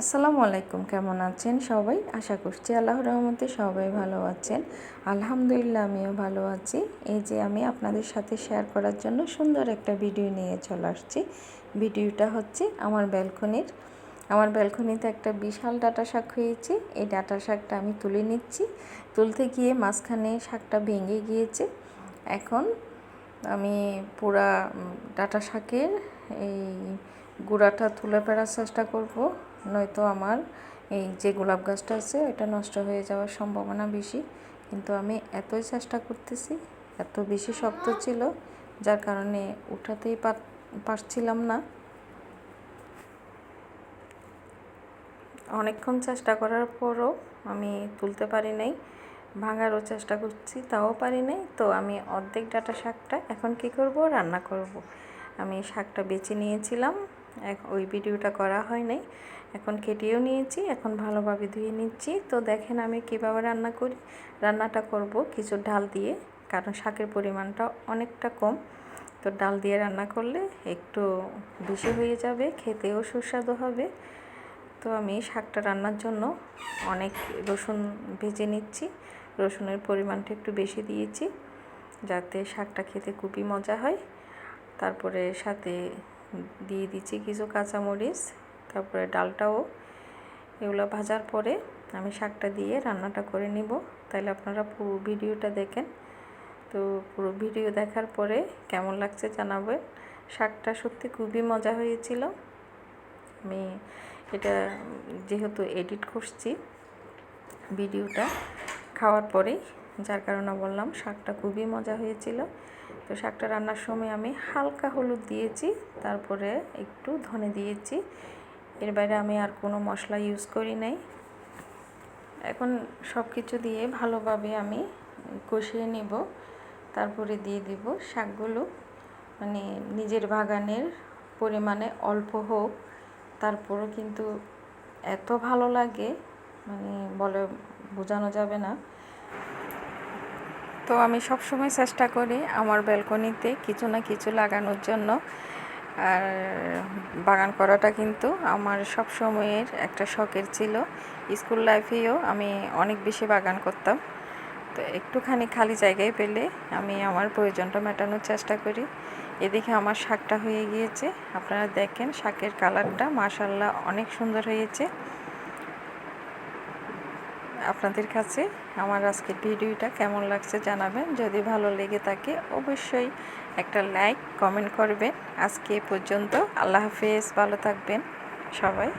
আসসালামু আলাইকুম, কেমন আছেন সবাই? আশা করছি আল্লাহ রহমতে সবাই ভালো আছেন। আলহামদুলিল্লাহ, আমিও ভালো আছি। এই যে আমি আপনাদের সাথে শেয়ার করার জন্য সুন্দর একটা ভিডিও নিয়ে চলে আসছি। ভিডিওটা হচ্ছে আমার ব্যালকনির আমার ব্যালকনিতে একটা বিশাল ডাটা শাক হয়েছে। এই ডাটা শাকটা আমি তুলে নিচ্ছি। তুলতে গিয়ে মাঝখানে শাকটা ভেঙে গিয়েছে। এখন আমি পুরা ডাটা শাকের এই গুঁড়াটা তুলে ফেরার চেষ্টা করব। নয়তো আমার এই যে গোলাপ গাছটা আছে, এটা নষ্ট হয়ে যাওয়ার সম্ভাবনা বেশি। কিন্তু আমি এতই চেষ্টা করতেছি, এত বেশি শক্ত ছিল, যার কারণে উঠাতেই পারছিলাম না। অনেকক্ষণ চেষ্টা করার পরও আমি তুলতে পারি নাই, ভাঙারও চেষ্টা করছি, তাও পারি নাই। তো আমি অর্ধেক ডাটা শাকটা এখন কি করব? রান্না করব। আমি শাকটা বেছে নিয়েছিলাম। ওই ভিডিওটা করা হয় নাই। এখন কেটেও নিয়েছি, এখন ভালোভাবে ধুয়ে নিচ্ছি। তো দেখেন আমি কীভাবে রান্না করি। রান্নাটা করব কিছু ডাল দিয়ে, কারণ শাকের পরিমাণটা অনেকটা কম। তো ডাল দিয়ে রান্না করলে একটু বেশি হয়ে যাবে, খেতেও সুস্বাদু হবে। তো আমি শাকটা রান্নার জন্য অনেক রসুন ভেজে নিচ্ছি। রসুনের পরিমাণটা একটু বেশি দিয়েছি, যাতে শাকটা খেতে খুবই মজা হয়। তারপরে সাথে দিয়ে দিচ্ছি কিছু কাঁচামরিচ, তারপরে ডালটাও। এগুলো ভাজার পরে আমি শাকটা দিয়ে রান্নাটা করে নিব। তাহলে আপনারা পুরো ভিডিওটা দেখেন। তো পুরো ভিডিও দেখার পরে কেমন লাগছে জানাবেন। শাকটা সত্যি খুবই মজা হয়েছিল। আমি এটা যেহেতু এডিট করছি ভিডিওটা, খাওয়ার পরেই যার কারণে বললাম শাকটা খুবই মজা হয়েছিল। তো শাকটা রান্নার সময় আমি হালকা হলুদ দিয়েছি, তারপরে একটু ধনে দিয়েছি। এর বাইরে আমি আর কোনো মশলা ইউজ করি নাই। এখন সব কিছু দিয়ে ভালোভাবে আমি কষিয়ে নেব। তারপরে দিয়ে দিব শাকগুলো। মানে নিজের বাগানের পরিমাণে অল্প হোক, তারপরও কিন্তু এত ভালো লাগে মানে বলে বোঝানো যাবে না। তো আমি সব সময় চেষ্টা করি আমার ব্যালকনিতে কিছু না কিছু লাগানোর জন্য। আর বাগান করাটা কিন্তু আমার সব সময়ের একটা শখের ছিল। স্কুল লাইফেও আমি অনেক বেশি বাগান করতাম। তো একটুখানি খালি জায়গায় পেলে আমি আমার প্রয়োজনটা মেটানোর চেষ্টা করি। এদিকে আমার শাকটা হয়ে গিয়েছে। আপনারা দেখেন শাকের কালারটা মাশাল্লাহ অনেক সুন্দর হয়েছে। আপনাদের কাছে আমার আজকের ভিডিওটা কেমন লাগছে জানাবেন। যদি ভালো লেগে থাকে অবশ্যই একটা লাইক, কমেন্ট করবেন। আজকে পর্যন্ত আল্লাহ হাফেজ, ভালো থাকবেন সবাই।